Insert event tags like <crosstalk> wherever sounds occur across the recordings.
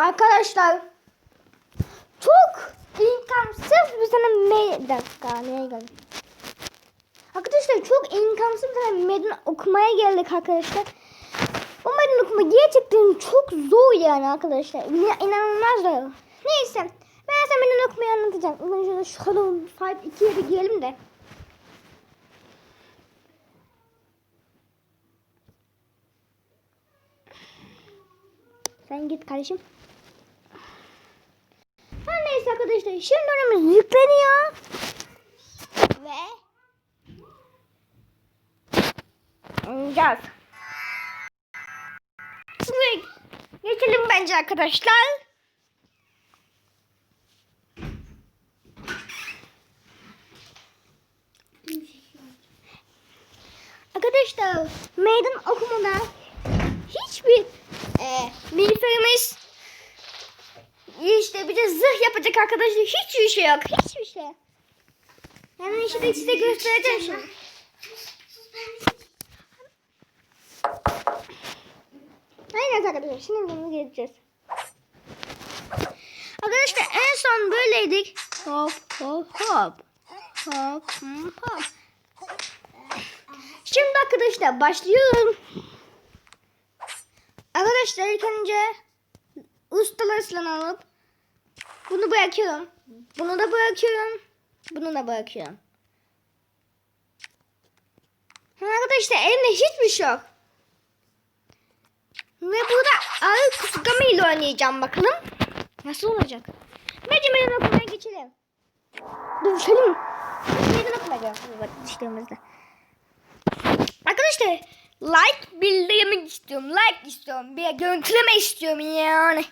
Arkadaşlar çok imkansız bir tane me... Bir dakika neye geldim? Arkadaşlar çok imkansız bir tane meydan okumaya geldik arkadaşlar. O meydan okuma gerçekten çok zor yani arkadaşlar. İna- İnanılmaz zor. Neyse ben size meydan okumayı anlatacağım. Önce şöyle şurada saat 2'ye bir girelim de. Sen git kardeşim. Neyse arkadaşlar şimdi önümüz yükleniyor. Ve Oynayacağız. Şimdi geçelim bence arkadaşlar. Arkadaşlar meydan okumada hiçbir e, milferimiz işte bir de zırh yapacak arkadaşlar hiçbir şey yok hiçbir şey. Yani işte size göstereceğim şimdi. Aynen arkadaşlar şimdi bunu geleceğiz. Arkadaşlar en son böyleydik. Hop hop hop. Hop hop. Şimdi arkadaşlar başlıyorum. Arkadaşlar ilk önce ustalarıyla alıp bunu bırakıyorum. Bunu da bırakıyorum. Bunu da bırakıyorum. Arkadaşlar elimde hiçbir şey yok. Ve burada ağır kısıtlama ile oynayacağım bakalım. Nasıl olacak? Bence meydan okumaya geçelim. Mi? Meydan okumaya geçelimizde. Arkadaşlar like bildirimi istiyorum. Like istiyorum. Bir görüntüleme istiyorum yani.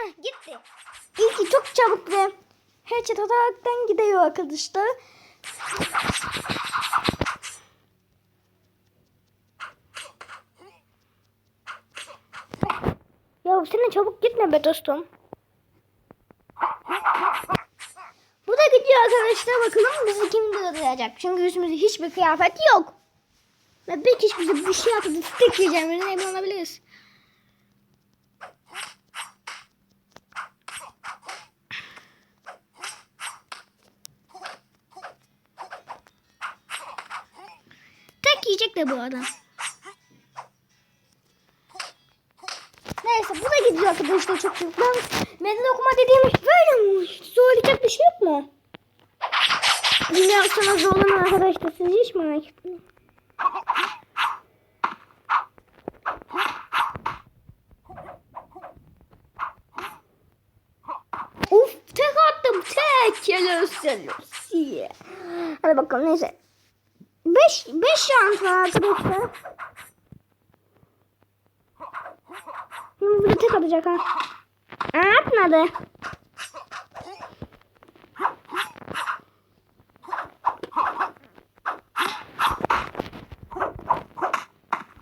Heh, gitti. İyi ki çok çabuk ve headshot ataraktan gidiyor arkadaşlar. Ya sen çabuk gitme be dostum. Bu da gidiyor arkadaşlar bakalım bizi kim durduracak. Çünkü üstümüzde hiçbir kıyafet yok. Ve bir kişi bize bir şey yaptı tek yiyeceğimizden emin. Yiyecek de bu adam. Neyse bu da gidiyor arkadaşlar çok çok. Ben meydan okuma dediğimiz böyle mi? Zorlayacak bir şey yok mu? Bilmiyorum sana zorlanın arkadaşlar. Siz hiç merak etmeyin. Uf tek attım tek. Hello Hadi bakalım neyse. 5 5 şans var arkadaşlar. Şimdi burada tek atacak ha. Atmadı.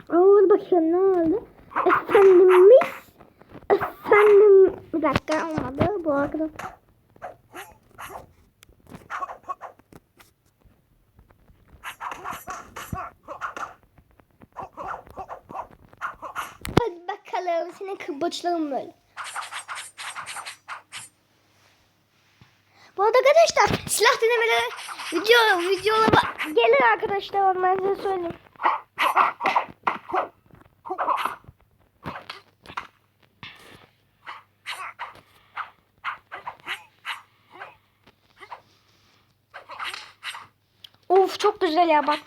Aa, bakayım ne oldu? Efendimiz. Efendim. Bir dakika olmadı. Bu arkadaş. Hadi bakalım kırbacılalım böyle. Bu arada arkadaşlar silah denemeleri video videolara gelir arkadaşlar ben size söyleyeyim. Of çok güzel ya bak.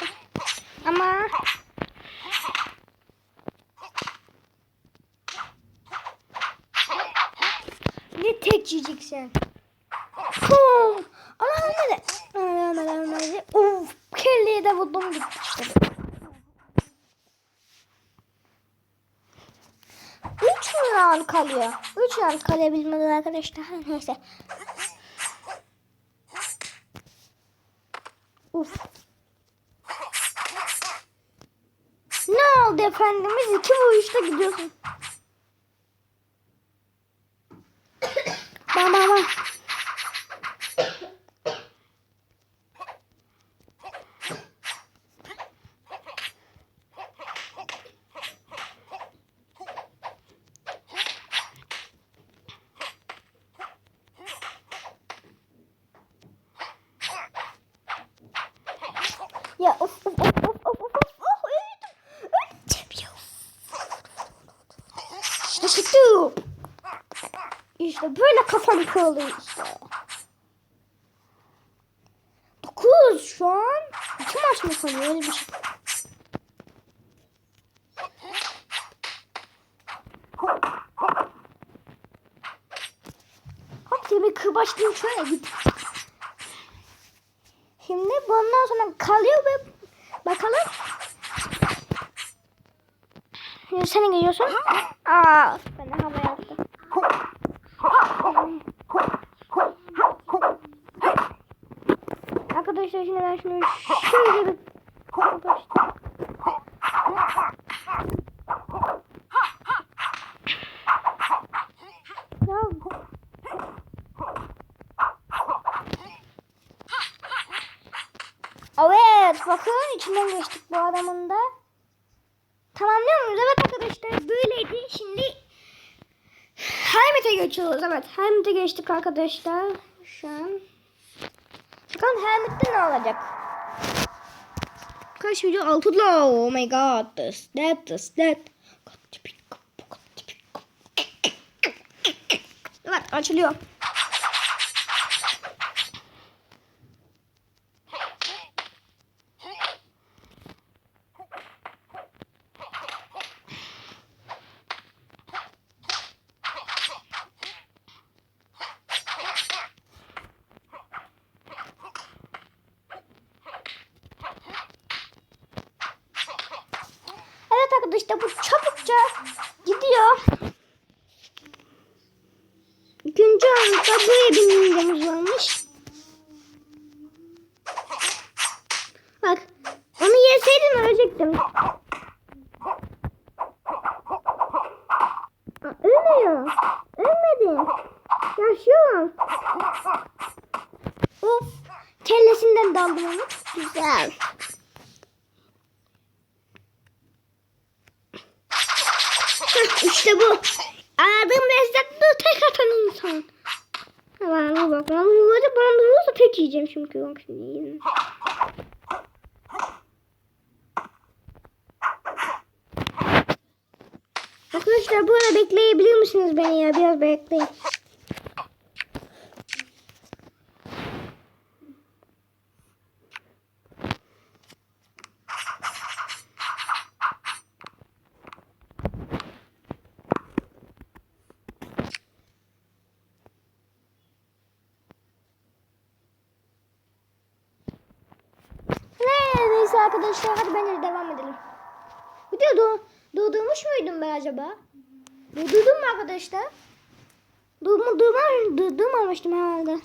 Ama Ne yiyeceksin? Pum! Ana ölmedi. Ana ölmedi ölmedi. Uf! Kelleye de vurdum gitti. Üç round kalıyor? Üç round kalıyor bilmeden arkadaşlar. <laughs> Neyse. Uf. Ne oldu efendimiz? İki vuruşta gidiyorsun. Ya of of of of of of of oh öldüm. Öldüm ya. İşte çıktım. İşte böyle kafam kırılıyor işte. Dokuz şu an. İki maç mı kalıyor öyle bir şey. Hop diye bir kırbaçlayayım şöyle git. Şimdi bundan sonra kalıyor ve bakalım. Sen geliyorsun. Aa, ben havaya. Arkadaşlar şimdi ben şunu şöyle bir Evet bakın içinden geçtik bu adamın da. Tamamlıyor muyuz? Evet arkadaşlar böyleydi. Şimdi Helmet'e geçiyoruz. Evet Helmet'e geçtik arkadaşlar. Şu an. Bakalım Helmet'te ne olacak? Kaç video? 6 da. Oh my god. This, that, this, that. Evet açılıyor. Evet arkadaşlar bu çabukça gidiyor. Anında böyle bir midemiz varmış. Bak onu yeseydim ölecektim. Aa, Ölmüyor. Ölmedi. Yaşıyor. Of. Kellesinden daldım onu. Güzel. İşte bu. Aradığım lezzetli tek atan insan. Hemen bir bak. Ben bu arada bana durursa tek yiyeceğim çünkü. Bak şimdi yiyeyim. Arkadaşlar bu arada bekleyebilir misiniz beni ya? Biraz bekleyin. arkadaşlar hadi bence devam edelim. Video doğ doğdurmuş muydum ben acaba? Doğdurdum mu arkadaşlar? Doğum, doğum, doğdurmamıştım herhalde.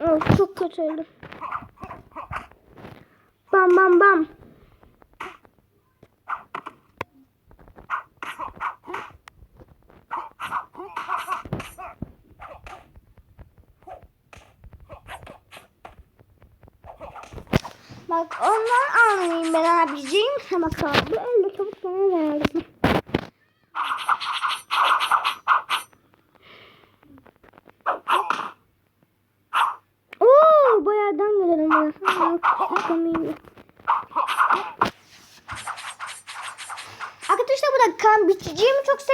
Oh, çok kötüydü. Bam bam bam.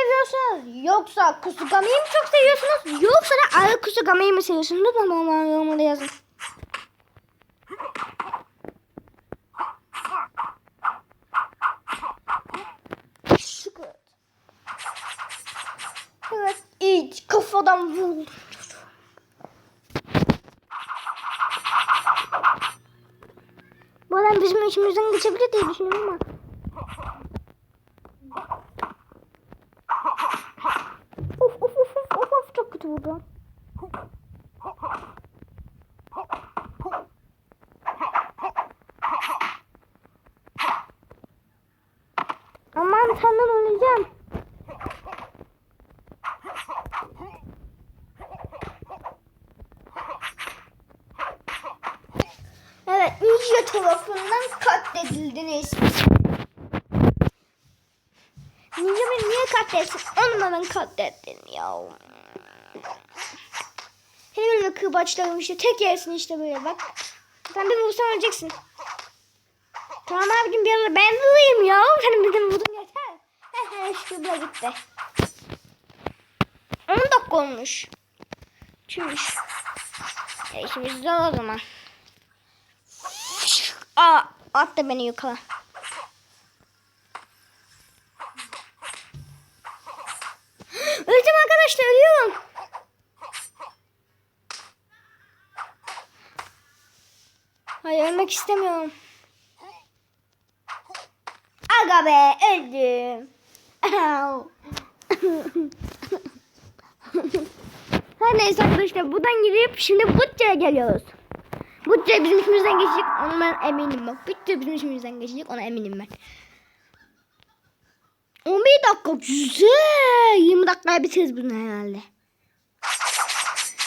Seviyorsunuz? Yoksa kusugamiyi mi çok seviyorsunuz? Yoksa da arı kusugamiyi mi seviyorsunuz? Lütfen bana yorumlarda yazın. Şükür. Evet, iç kafadan vurdum. Bu adam bizim içimizden geçebilir diye düşünüyorum ama. Of of of of of of çok kötü vurdu. Tanrım öleceğim. Evet, Ninja tarafından katledildiniz. Ninja beni niye katletsin? Onu ben katlettim ya. Hele böyle kırbaçlarım işte tek yersin işte böyle bak. Sen bir vursan öleceksin. Tamam abicim bir ben vurayım ya. Sen bizim vurdun yeter. İşte böyle gitti. 10 dakika olmuş. Çüş. E şimdi zor o zaman. Aa attı beni yukarı. Öleceğim arkadaşlar ölüyorum. Hayır ölmek istemiyorum. Aga be öldüm. <laughs> Her neyse arkadaşlar buradan gidip şimdi Butça'ya geliyoruz. Butça bizim işimizden geçecek ona ben eminim bak. Butça bizim işimizden geçecek ona eminim ben. 11 dakika güzel. 20 dakikaya bitiririz bunu herhalde.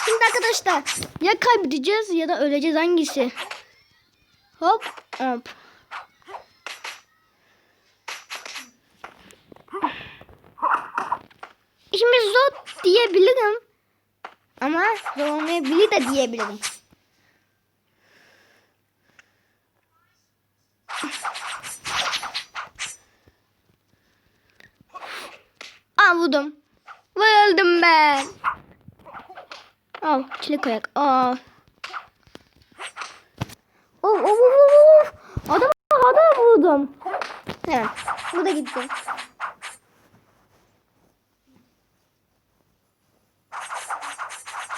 Şimdi arkadaşlar ya kaybedeceğiz ya da öleceğiz hangisi? Hop hop. İşimiz zor diyebilirim. Ama zor olmayabilir de diyebilirim. Aa vurdum. Öldüm ben. Al çilek ayak. Aa. Of of of of. Adam adam vurdum. Evet. Bu da gitti.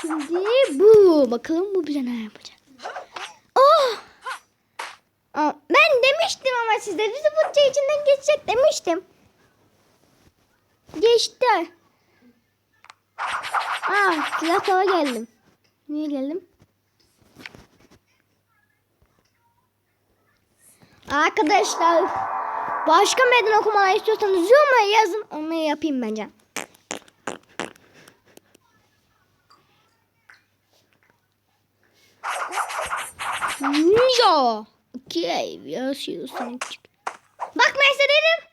Şimdi Bakalım bu bize ne yapacak. Oh! Aa, ben demiştim ama size bizi butça içinden geçecek demiştim. Geçti. Aa, silahlara geldim. Niye geldim? Arkadaşlar başka meydan okumalar istiyorsanız yorumlara yazın. Onları yapayım bence. Ninja. Okay, yaşıyorsun. Bak mesela dedim.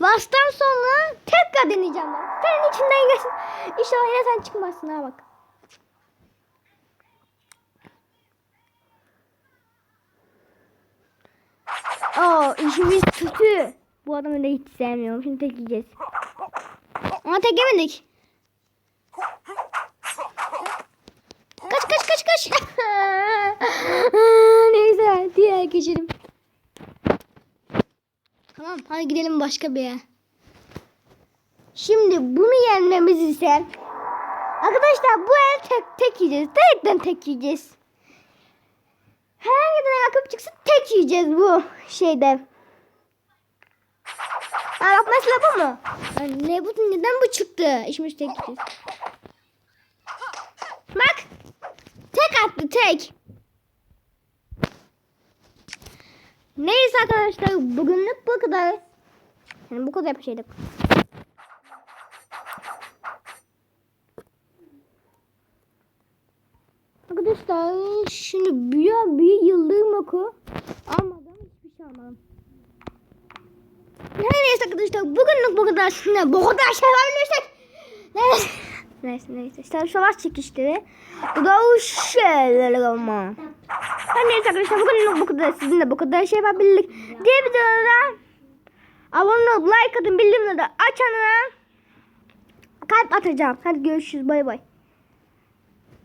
Baştan sonra tekrar deneyeceğim ben. Senin içinden geçsin. İnşallah yine sen çıkmazsın ha bak. Aa işimiz kötü. Bu adamı da hiç sevmiyorum. Şimdi tek yiyeceğiz. Ama tek yemedik. Kaç kaç kaç. Neyse diğer geçelim. Tamam hadi gidelim başka bir yer. Şimdi bunu yenmemiz ise arkadaşlar bu el tek tek yiyeceğiz. Tekten tek yiyeceğiz. Herhangi bir akıp çıksın tek yiyeceğiz bu şeyde. Bak mesela bu mu? Ne bu neden bu çıktı? İşimiz tek yiyeceğiz. Bak. Tek attı tek. Neyse arkadaşlar bugünlük bu kadar. Yani bu kadar yapacaktık. Arkadaşlar şimdi bir, bir yıldırım oku almadım hiçbir şey almadım. Neyse arkadaşlar bugünlük bu kadar. Şimdi bu kadar şey yapabilirsek. Neyse. Neyse neyse. İşte savaş çekişleri. Bu da o şeyler ama. Her neyse arkadaşlar bugünlük bu kadar. Sizin de bu kadar şey yapabildik. Diğer videoda abone olup like atın bildirimleri açana kalp atacağım. Hadi görüşürüz bay bay.